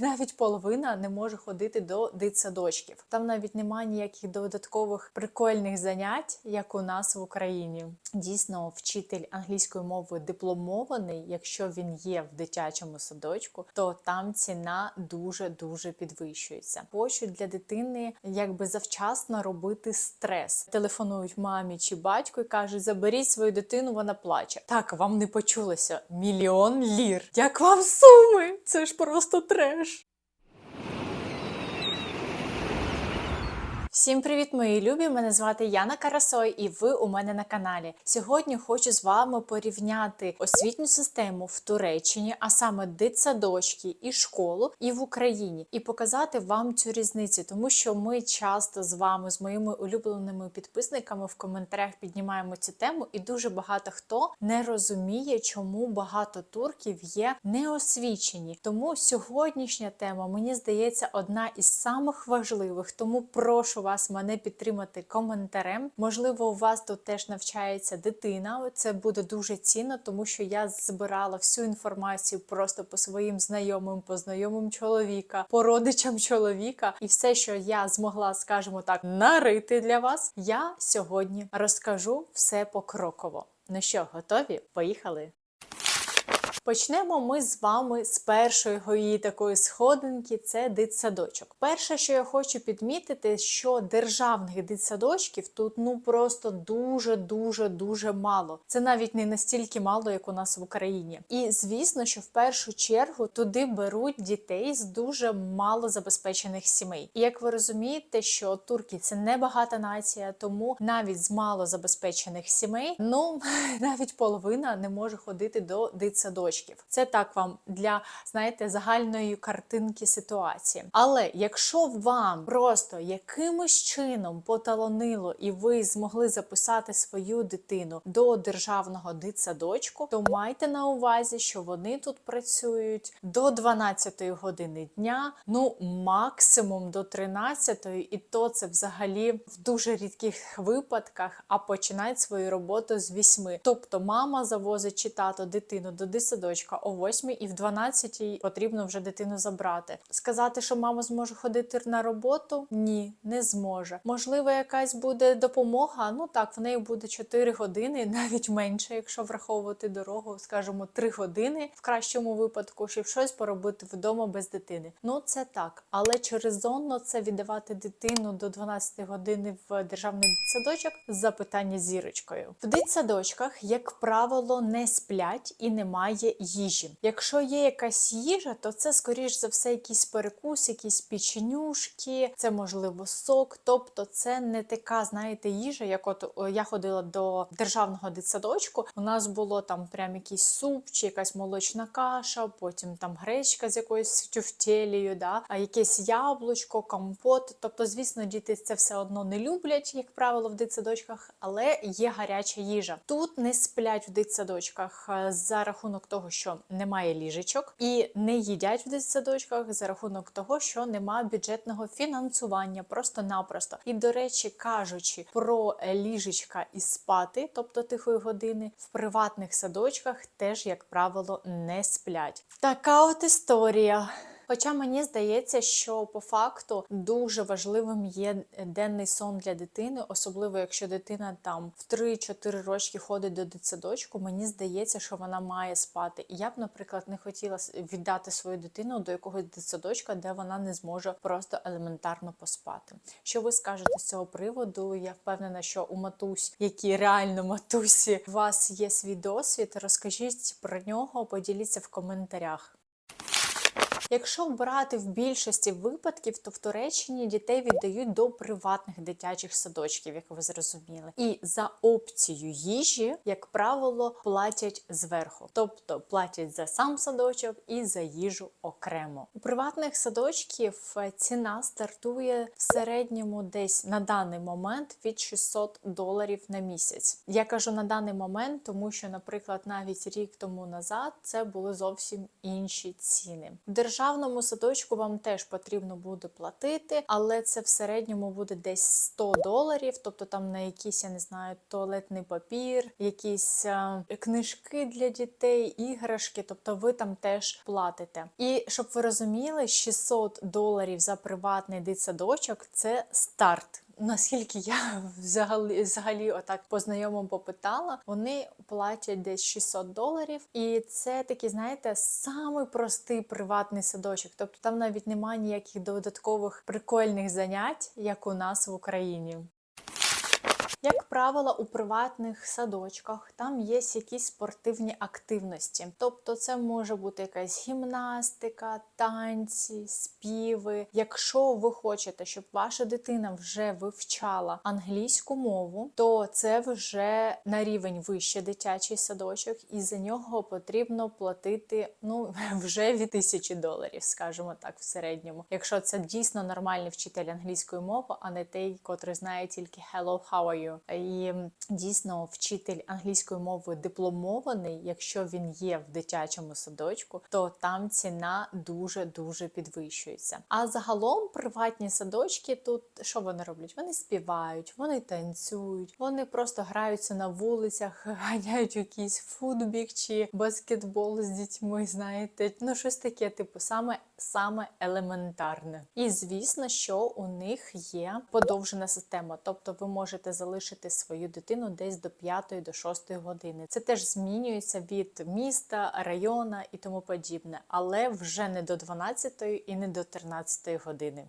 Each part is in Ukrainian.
Навіть половина не може ходити до дитсадочків. Там навіть немає ніяких додаткових прикольних занять, як у нас в Україні. Дійсно, вчитель англійської мови дипломований, якщо він є в дитячому садочку, то там ціна дуже дуже підвищується. Хочуть для дитини якби завчасно робити стрес. Телефонують мамі чи батьку і кажуть: заберіть свою дитину, вона плаче. Так, вам не почулося мільйон лір. Як вам суми? Це ж просто треш. Всім привіт, мої любі! Мене звати Яна Карасой, і ви у мене на каналі. Сьогодні хочу з вами порівняти освітню систему в Туреччині, а саме дитсадочки і школу, і в Україні, і показати вам цю різницю, тому що ми часто з вами, з моїми улюбленими підписниками, в коментарях піднімаємо цю тему, і дуже багато хто не розуміє, чому багато турків є неосвічені. Тому сьогоднішня тема мені здається одна із самих важливих. Тому прошу вас мене підтримати коментарем. Можливо, у вас тут теж навчається дитина. Це буде дуже цінно, тому що я збирала всю інформацію просто по своїм знайомим, по знайомим чоловіка, по родичам чоловіка, і все, що я змогла, скажімо так, нарити для вас, я сьогодні розкажу все покроково. Ну що, готові? Поїхали! Почнемо ми з вами з першої її такої сходинки це дитсадочок. Перше, що я хочу підмітити, що державних дитсадочків тут ну просто дуже дуже мало. Це навіть не настільки мало, як у нас в Україні. І звісно, що в першу чергу туди беруть дітей з дуже мало забезпечених сімей. І як ви розумієте, що турки це не багата нація, тому навіть з мало забезпечених сімей, ну навіть половина не може ходити до дитсадочків. Це так вам для знаєте загальної картинки ситуації. Але якщо вам просто якимось чином поталонило і ви змогли записати свою дитину до державного дитсадочку, то майте на увазі, що вони тут працюють до 12 години дня, ну максимум до 13, і то це взагалі в дуже рідких випадках, а починають свою роботу з 8. Тобто мама завозить чи тато дитину до дитсадочка о 8 і в 12 потрібно вже дитину забрати. Сказати, що мама зможе ходити на роботу? Ні, не зможе. Можливо, якась буде допомога. Ну так, в неї буде 4 години, навіть менше, якщо враховувати дорогу, скажімо, 3 години в кращому випадку, щоб щось поробити вдома без дитини. Ну це так, але чи резонно це віддавати дитину до 12 години в державний дитсадочок? Запитання зірочкою. В дитсадочках, як правило, не сплять і немає їжі. Якщо є якась їжа, то це скоріш за все якийсь перекус, якісь печенюшки, це можливо сок. Тобто це не така, знаєте, їжа, як от я ходила до державного дитсадочку. У нас було там прям якийсь суп чи якась молочна каша, потім там гречка з якоюсь тюфтєлією, да, а якесь яблучко, компот. Тобто, звісно, діти це все одно не люблять, як правило, в дитсадочках, але є гаряча їжа. Тут не сплять в дитсадочках е, за рахунок того, що немає ліжечок, і не їдять в дитсадочках за рахунок того, що немає бюджетного фінансування, просто-напросто. І, до речі, кажучи про ліжечка і спати, тобто тихої години, в приватних садочках теж, як правило, не сплять. Така от історія. Хоча мені здається, що по факту дуже важливим є денний сон для дитини, особливо якщо дитина там в 3-4 рочки ходить до дитсадочку, мені здається, що вона має спати. І я б, наприклад, не хотіла віддати свою дитину до якогось дитсадочка, де вона не зможе просто елементарно поспати. Що ви скажете з цього приводу? Я впевнена, що у матусь, які реально матусі, у вас є свій досвід. Розкажіть про нього, поділіться в коментарях. Якщо брати в більшості випадків, то в Туреччині дітей віддають до приватних дитячих садочків, як ви зрозуміли. І за опцію їжі, як правило, платять зверху, тобто платять за сам садочок і за їжу окремо. У приватних садочків ціна стартує в середньому десь на даний момент від 600 доларів на місяць. Я кажу на даний момент, тому що, наприклад, навіть рік тому назад це були зовсім інші ціни. В державному садочку вам теж потрібно буде платити, але це в середньому буде десь 100 доларів, тобто там на якісь, я не знаю, туалетний папір, якісь е, книжки для дітей, іграшки, тобто ви там теж платите. І щоб ви розуміли, 600 доларів за приватний дитсадочок це старт. Наскільки я взагалі, взагалі отак по знайомим попитала, вони платять десь 600 доларів, і це такий, знаєте, самий простий приватний садочок. Тобто там навіть немає ніяких додаткових прикольних занять, як у нас в Україні. Як правило, у приватних садочках там є якісь спортивні активності. Тобто, це може бути якась гімнастика, танці, співи. Якщо ви хочете, щоб ваша дитина вже вивчала англійську мову, то це вже на рівень вище дитячий садочок, і за нього потрібно платити ну вже від тисячі доларів, скажімо так, в середньому. Якщо це дійсно нормальний вчитель англійської мови, а не той, котрий знає тільки hello, how are you? І дійсно вчитель англійської мови дипломований, якщо він є в дитячому садочку, то там ціна дуже дуже підвищується. А загалом приватні садочки тут що вони роблять? Вони співають, вони танцюють, вони просто граються на вулицях, ганяють якийсь футбіг чи баскетбол з дітьми. Знаєте, ну щось таке, типу, саме саме елементарне. І звісно, що у них є подовжена система, тобто ви можете залишити свою дитину десь до 5 до 6 години. Це теж змінюється від міста, района і тому подібне, але вже не до 12 і не до 13 години.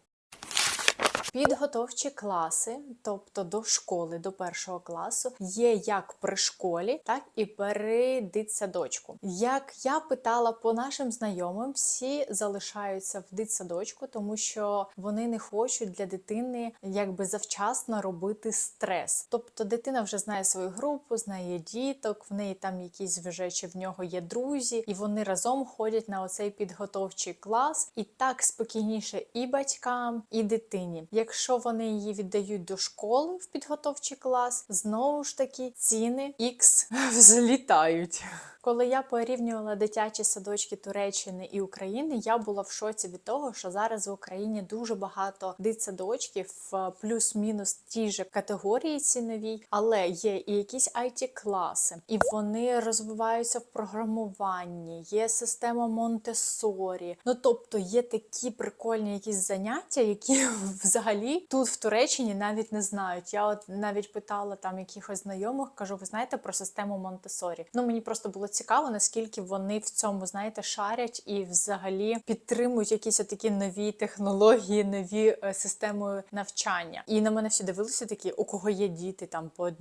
Підготовчі класи, тобто до школи, до першого класу, є як при школі, так і при дитсадочку. Як я питала по нашим знайомим, всі залишаються в дитсадочку, тому що вони не хочуть для дитини якби завчасно робити стрес. Тобто дитина вже знає свою групу, знає діток, в неї там якісь вже чи в нього є друзі, і вони разом ходять на оцей підготовчий клас, і так спокійніше і батькам, і дитині. Якщо вони її віддають до школи в підготовчий клас, знову ж таки ціни X взлітають. Коли я порівнювала дитячі садочки Туреччини і України, я була в шоці від того, що зараз в Україні дуже багато дитсадочків в плюс-мінус ті ж категорії ціновій, але є і якісь it класи і вони розвиваються в програмуванні, є система Монтесорі. Ну тобто є такі прикольні якісь заняття, які взагалі тут в Туреччині навіть не знають. Я от навіть питала там якихось знайомих, кажу, ви знаєте про систему Монтесорі? Ну мені просто було цікаво, наскільки вони в цьому знаєте шарять і взагалі підтримують якісь такі нові технології, нові е, системи навчання. І на мене всі дивилися такі, у кого є діти там по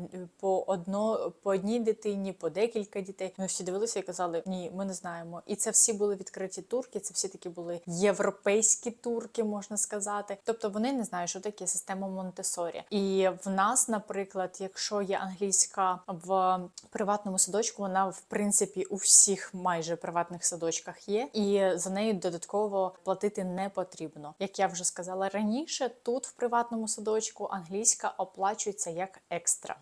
по одно по одній дитині, по декілька дітей. Ми всі дивилися і казали, ні, ми не знаємо. І це всі були відкриті турки. Це всі такі були європейські турки, можна сказати. Тобто вони не знають, що таке система Монтесорі. І в нас, наприклад, якщо є англійська в приватному садочку, вона в принципі у всіх майже приватних садочках є, і за неї додатково платити не потрібно. Як я вже сказала раніше, тут в приватному садочку англійська оплачується як екстра.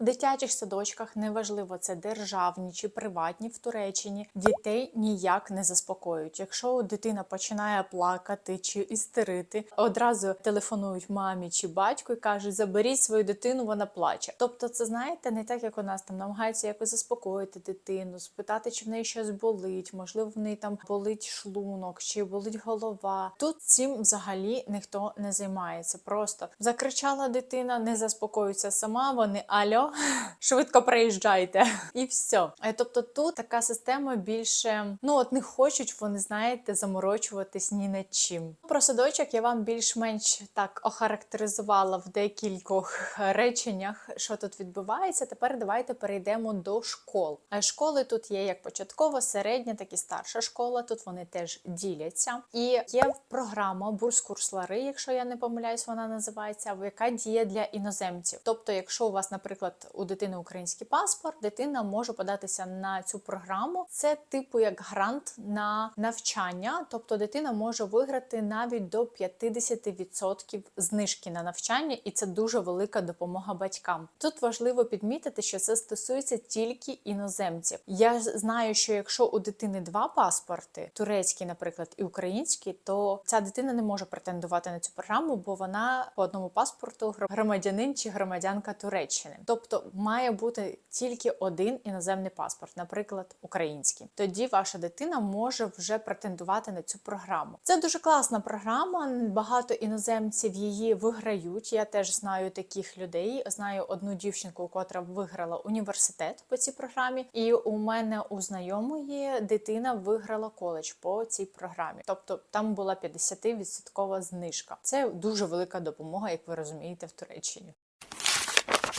В дитячих садочках неважливо це державні чи приватні в Туреччині, дітей ніяк не заспокоюють. Якщо дитина починає плакати чи істерити, одразу телефонують мамі чи батьку і кажуть, заберіть свою дитину, вона плаче. Тобто, це знаєте, не так як у нас там намагаються якось заспокоїти дитину, спитати, чи в неї щось болить, можливо, в неї там болить шлунок, чи болить голова. Тут цим взагалі ніхто не займається. Просто закричала дитина, не заспокоюється сама. Вони альо. Швидко приїжджайте і все. Тобто тут така система більше ну от не хочуть вони, знаєте, заморочуватись ні над чим. Про садочок я вам більш-менш так охарактеризувала в декількох реченнях, що тут відбувається. Тепер давайте перейдемо до школ. Е, Школи тут є як початкова, середня, так і старша школа. Тут вони теж діляться. І є програма бурс-курс Лари, якщо я не помиляюсь, вона називається, яка діє для іноземців. Тобто, якщо у вас, наприклад, наприклад, у дитини український паспорт, дитина може податися на цю програму. Це типу як грант на навчання, тобто дитина може виграти навіть до 50% знижки на навчання, і це дуже велика допомога батькам. Тут важливо підмітити, що це стосується тільки іноземців. Я знаю, що якщо у дитини два паспорти, турецький, наприклад, і український, то ця дитина не може претендувати на цю програму, бо вона по одному паспорту громадянин чи громадянка Туреччини. Тобто має бути тільки один іноземний паспорт, наприклад, український. Тоді ваша дитина може вже претендувати на цю програму. Це дуже класна програма. Багато іноземців її виграють. Я теж знаю таких людей. Знаю одну дівчинку, котра виграла університет по цій програмі, і у мене у знайомої дитина виграла коледж по цій програмі. Тобто там була 50% знижка. Це дуже велика допомога, як ви розумієте, в Туреччині.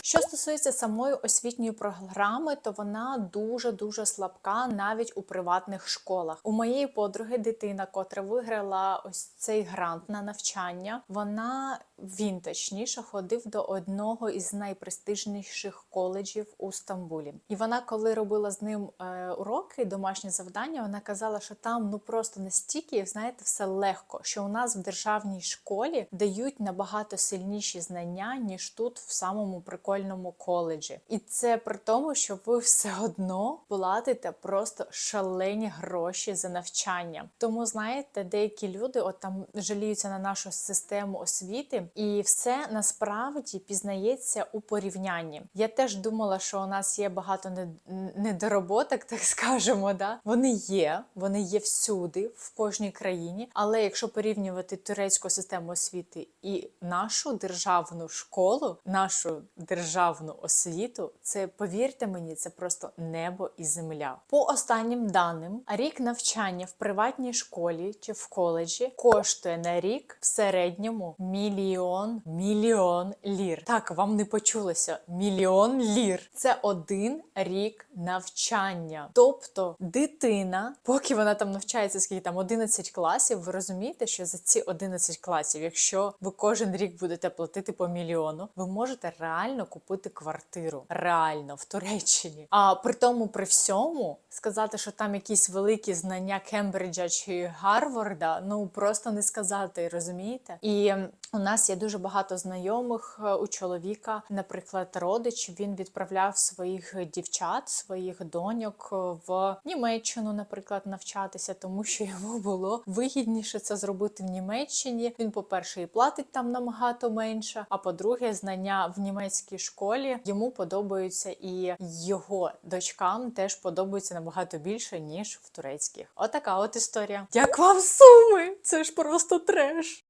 Що стосується самої освітньої програми, то вона дуже дуже слабка навіть у приватних школах. У моєї подруги дитина, котра виграла ось цей грант на навчання, вона він точніше ходив до одного із найпрестижніших коледжів у Стамбулі. І вона, коли робила з ним е, уроки, домашні завдання, вона казала, що там ну просто настільки, знаєте, все легко, що у нас в державній школі дають набагато сильніші знання, ніж тут в самому прикольному коледжі. І це при тому, що ви все одно платите просто шалені гроші за навчання. Тому знаєте, деякі люди от там жаліються на нашу систему освіти, і все насправді пізнається у порівнянні. Я теж думала, що у нас є багато не- недороботок, так скажемо. Да? Вони є, вони є всюди, в кожній країні. Але якщо порівнювати турецьку систему освіти і нашу державну школу, нашу державну освіту, це повірте мені, це просто небо і земля. По останнім даним, рік навчання в приватній школі чи в коледжі коштує на рік в середньому мільйон мільйон лір. Так, вам не почулося. Мільйон лір. Це один рік навчання. Тобто дитина, поки вона там навчається, скільки там 11 класів, ви розумієте, що за ці 11 класів, якщо ви кожен рік будете платити по мільйону, ви можете реально купити квартиру. Реально в Туреччині. А при тому, при всьому, сказати, що там якісь великі знання Кембриджа чи Гарварда, ну просто не сказати, розумієте? І у нас є дуже багато знайомих е, у чоловіка, наприклад, родич. Він відправляв своїх дівчат, своїх доньок е, в Німеччину, наприклад, навчатися, тому що йому було вигідніше це зробити в Німеччині. Він, по-перше, і платить там набагато менше. А по-друге, знання в німецькій школі йому подобаються, і його дочкам теж подобаються набагато більше ніж в турецьких. Отака от історія. Як вам суми? Це ж просто треш.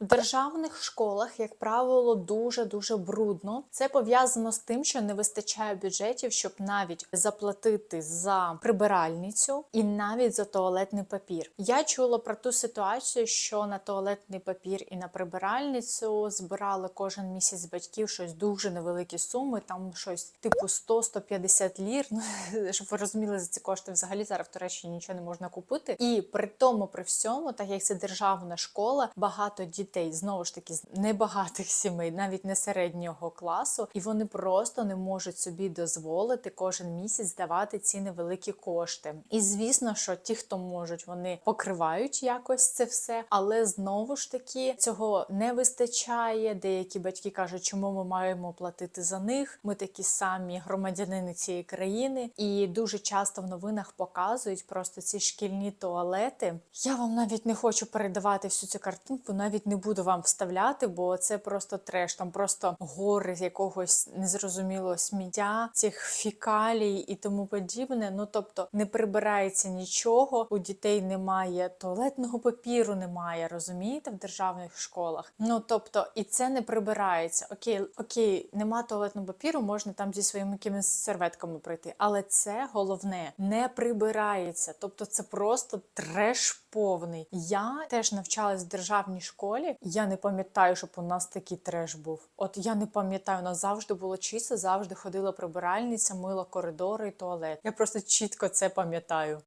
В державних школах, як правило, дуже дуже брудно. Це пов'язано з тим, що не вистачає бюджетів, щоб навіть заплатити за прибиральницю і навіть за туалетний папір. Я чула про ту ситуацію, що на туалетний папір і на прибиральницю збирали кожен місяць батьків щось дуже невеликі суми, там щось типу 100-150 лір. Ну щоб ви розуміли, за ці кошти взагалі зараз в Туреччині нічого не можна купити. І при тому, при всьому, так як це державна школа, багато дітей знову ж таки з небагатих сімей, навіть не середнього класу, і вони просто не можуть собі дозволити кожен місяць здавати ці невеликі кошти. І звісно, що ті, хто можуть, вони покривають якось це все, але знову ж таки цього не вистачає. Деякі батьки кажуть, чому ми маємо платити за них. Ми такі самі громадянини цієї країни, і дуже часто в новинах показують просто ці шкільні туалети. Я вам навіть не хочу передавати всю цю картинку, навіть не буду вам вставляти, бо це просто треш. Там просто гори з якогось незрозумілого сміття, цих фікалій і тому подібне. Ну тобто не прибирається нічого. У дітей немає туалетного папіру, немає, розумієте, в державних школах. Ну тобто, і це не прибирається. Окей, окей, нема туалетного папіру, можна там зі своїми якимись серветками прийти, але це головне не прибирається. Тобто, це просто треш повний. Я теж навчалась в державній школі. Я не пам'ятаю, щоб у нас такий треш був. От я не пам'ятаю, у нас завжди було чисто, завжди ходила прибиральниця, мила коридори і туалет. Я просто чітко це пам'ятаю.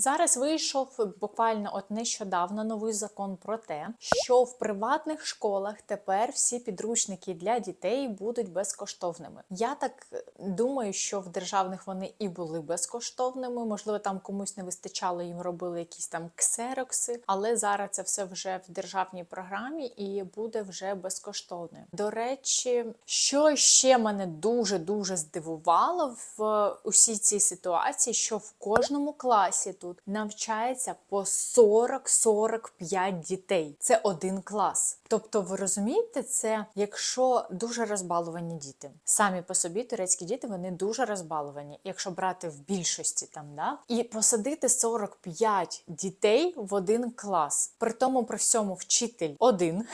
Зараз вийшов буквально от нещодавно новий закон про те, що в приватних школах тепер всі підручники для дітей будуть безкоштовними. Я так думаю, що в державних вони і були безкоштовними. Можливо, там комусь не вистачало, їм робили якісь там ксерокси, але зараз це все вже в державній програмі і буде вже безкоштовним. До речі, що ще мене дуже дуже здивувало в усій цій ситуації, що в кожному класі тут навчається по 40-45 дітей. Це один клас. Тобто, ви розумієте, це якщо дуже розбалувані діти. Самі по собі турецькі діти вони дуже розбалувані, якщо брати в більшості там, да і посадити 45 дітей в один клас. При тому при всьому вчитель один,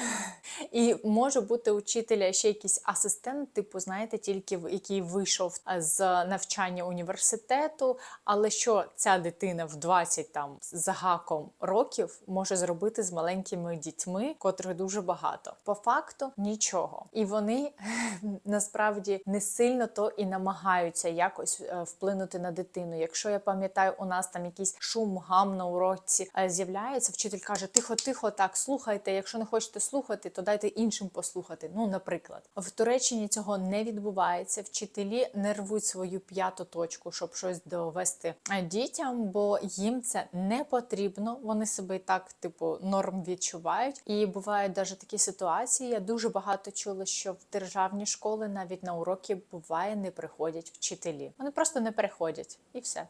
і може бути учителя ще якийсь асистент, типу, знаєте, тільки який вийшов з навчання університету. Але що ця дитина в 20 там з гаком років може зробити з маленькими дітьми, котрих дуже багато? По факту нічого. І вони насправді не сильно то і намагаються якось е, вплинути на дитину. Якщо я пам'ятаю, у нас там якийсь шум, гам на уроці е, з'являється, вчитель каже: тихо, тихо, так слухайте. Якщо не хочете слухати, то дайте іншим послухати. Ну, наприклад, в Туреччині цього не відбувається. Вчителі не рвуть свою п'яту точку, щоб щось довести е, дітям, бо їм це не потрібно. Вони себе і так, типу, норм відчувають. І бувають навіть такі ситуації. Я дуже багато чула, що в державні школи навіть на уроки буває не приходять вчителі. Вони просто не приходять і все.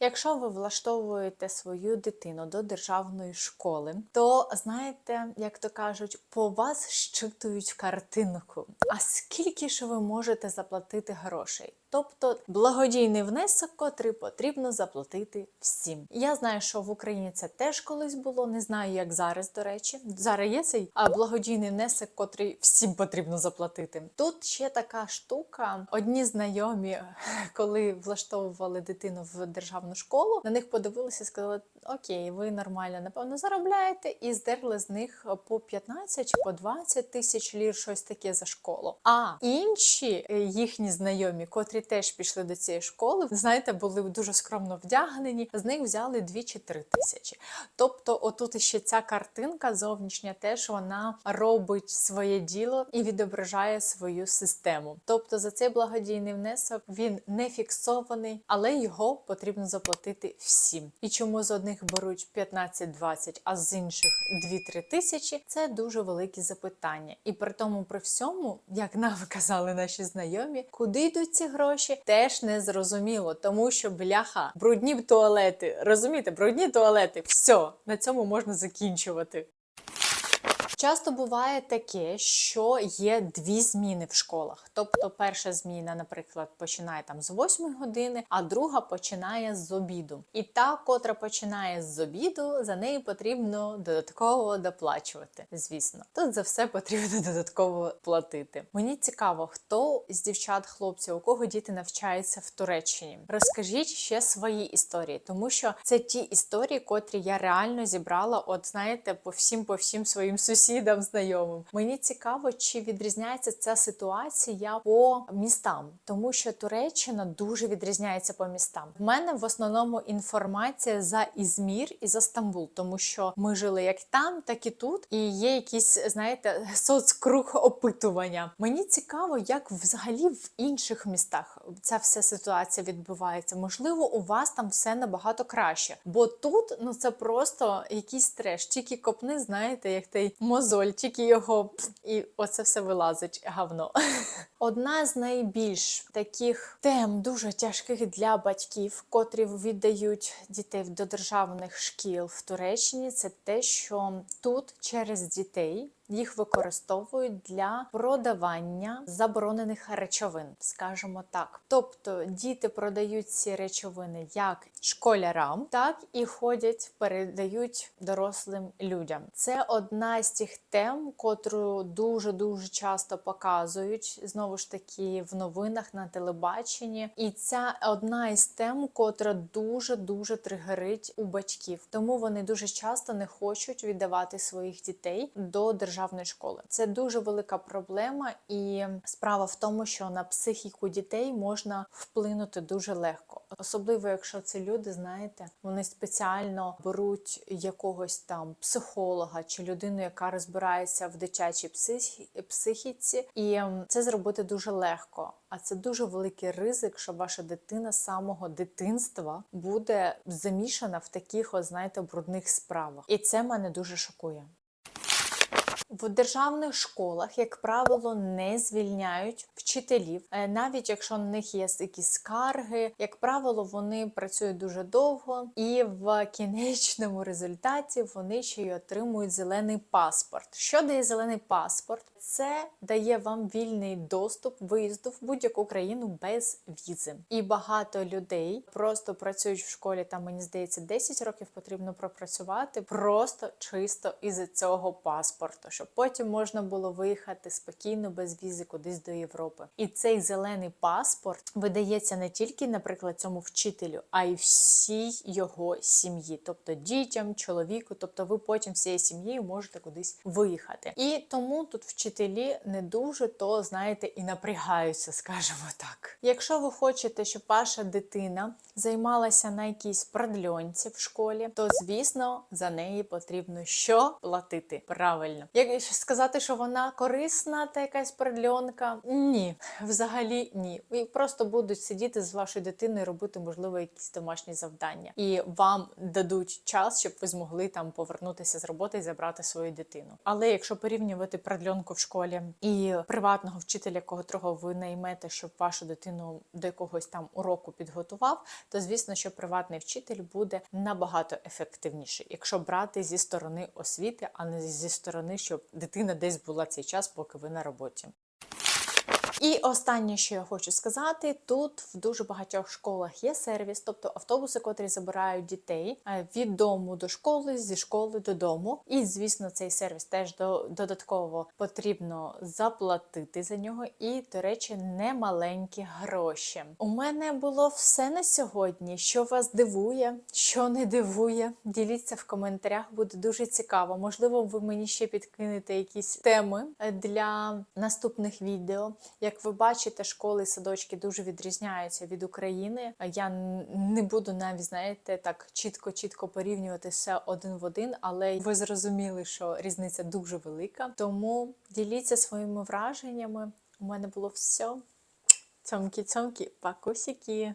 Якщо ви влаштовуєте свою дитину до державної школи, то знаєте, як то кажуть, по вас щитують картинку. А скільки ж ви можете заплатити грошей? Тобто благодійний внесок, котрий потрібно заплатити всім. Я знаю, що в Україні це теж колись було. Не знаю, як зараз, до речі. Зараз є цей благодійний внесок, котрий всім потрібно заплатити. Тут ще така штука. Одні знайомі, коли влаштовували дитину в державну школу, на них подивилися і сказали: Окей, ви нормально, напевно, заробляєте, і здерли з них по 15 чи по 20 тисяч лір, щось таке за школу. А інші е, їхні знайомі, котрі теж пішли до цієї школи, знаєте, були дуже скромно вдягнені, з них взяли 2 чи 3 тисячі. Тобто, отут ще ця картинка зовнішня теж вона робить своє діло і відображає свою систему. Тобто за цей благодійний внесок він не фіксований, але його потрібно заплатити всім. І чому з одних беруть 15-20, а з інших 2-3 тисячі, це дуже великі запитання. І при тому, при всьому, як нам казали наші знайомі, куди йдуть ці гроші, теж не зрозуміло, тому що бляха, брудні туалети, розумієте, брудні туалети, все, на цьому можна закінчувати. Часто буває таке, що є дві зміни в школах. Тобто, перша зміна, наприклад, починає там з 8 години, а друга починає з обіду. І та, котра починає з обіду, за неї потрібно додатково доплачувати. Звісно, тут за все потрібно додатково платити. Мені цікаво, хто з дівчат, хлопців, у кого діти навчаються в Туреччині. Розкажіть ще свої історії, тому що це ті історії, котрі я реально зібрала, от знаєте, по всім по всім своїм сусідам, знайомим. Мені цікаво, чи відрізняється ця ситуація по містам, тому що Туреччина дуже відрізняється по містам. В мене в основному інформація за Ізмір і за Стамбул, тому що ми жили як там, так і тут, і є якісь, знаєте, соцкруг опитування. Мені цікаво, як взагалі в інших містах ця вся ситуація відбувається. Можливо, у вас там все набагато краще, бо тут ну це просто якийсь треш. Тільки копни, знаєте, як той мозоль, тільки його і оце все вилазить гавно. Одна з найбільш таких тем дуже тяжких для батьків, котрі віддають дітей до державних шкіл в Туреччині, це те, що тут через дітей. Їх використовують для продавання заборонених речовин, скажімо так. Тобто діти продають ці речовини як школярам, так і ходять, передають дорослим людям. Це одна з тих тем, котру дуже дуже часто показують знову ж таки в новинах на телебаченні. І ця одна із тем, котра дуже дуже тригерить у батьків. Тому вони дуже часто не хочуть віддавати своїх дітей до державних державної школи. Це дуже велика проблема, і справа в тому, що на психіку дітей можна вплинути дуже легко. Особливо, якщо це люди, знаєте, вони спеціально беруть якогось там психолога чи людину, яка розбирається в дитячій психі- психіці, і ем, це зробити дуже легко. А це дуже великий ризик, що ваша дитина з самого дитинства буде замішана в таких, от, знаєте, брудних справах. І це мене дуже шокує. В державних школах, як правило, не звільняють вчителів, Е, навіть якщо на них є якісь скарги, як правило, вони працюють дуже довго, і в кінечному результаті вони ще й отримують зелений паспорт. Що дає зелений паспорт? Це дає вам вільний доступ виїзду в будь-яку країну без візи. І багато людей просто працюють в школі. Там мені здається, 10 років потрібно пропрацювати просто чисто із цього паспорту, щоб потім можна було виїхати спокійно без візи кудись до Європи. І цей зелений паспорт видається не тільки, наприклад, цьому вчителю, а й всій його сім'ї, тобто дітям, чоловіку. Тобто, ви потім всією сім'єю можете кудись виїхати. І тому тут вчителі не дуже то знаєте і напрягаються, скажімо так. Якщо ви хочете, щоб ваша дитина займалася на якійсь продльонці в школі, то звісно за неї потрібно що платити правильно. Як сказати, що вона корисна, та якась продльонка? Ні, взагалі ні. І просто будуть сидіти з вашою дитиною, робити, можливо, якісь домашні завдання, і вам дадуть час, щоб ви змогли там повернутися з роботи і забрати свою дитину. Але якщо порівнювати продльонку в школі і приватного вчителя, котрого ви наймете, щоб вашу дитину до якогось там уроку підготував, то звісно, що приватний вчитель буде набагато ефективніший, якщо брати зі сторони освіти, а не зі сторони, щоб дитина десь була цей час, поки ви на роботі. І останнє, що я хочу сказати, тут в дуже багатьох школах є сервіс, тобто автобуси, котрі забирають дітей е, від дому до школи, зі школи додому. І звісно, цей сервіс теж до- додатково потрібно заплатити за нього. І, до речі, не маленькі гроші. У мене було все на сьогодні. Що вас дивує, що не дивує, діліться в коментарях, буде дуже цікаво. Можливо, ви мені ще підкинете якісь теми е, для наступних відео. Як ви бачите, школи і садочки дуже відрізняються від України. Я не буду навіть знаєте так чітко-чітко порівнювати все один в один, але ви зрозуміли, що різниця дуже велика. Тому діліться своїми враженнями. У мене було все. Цьомкі-цьомкі, пакусіки.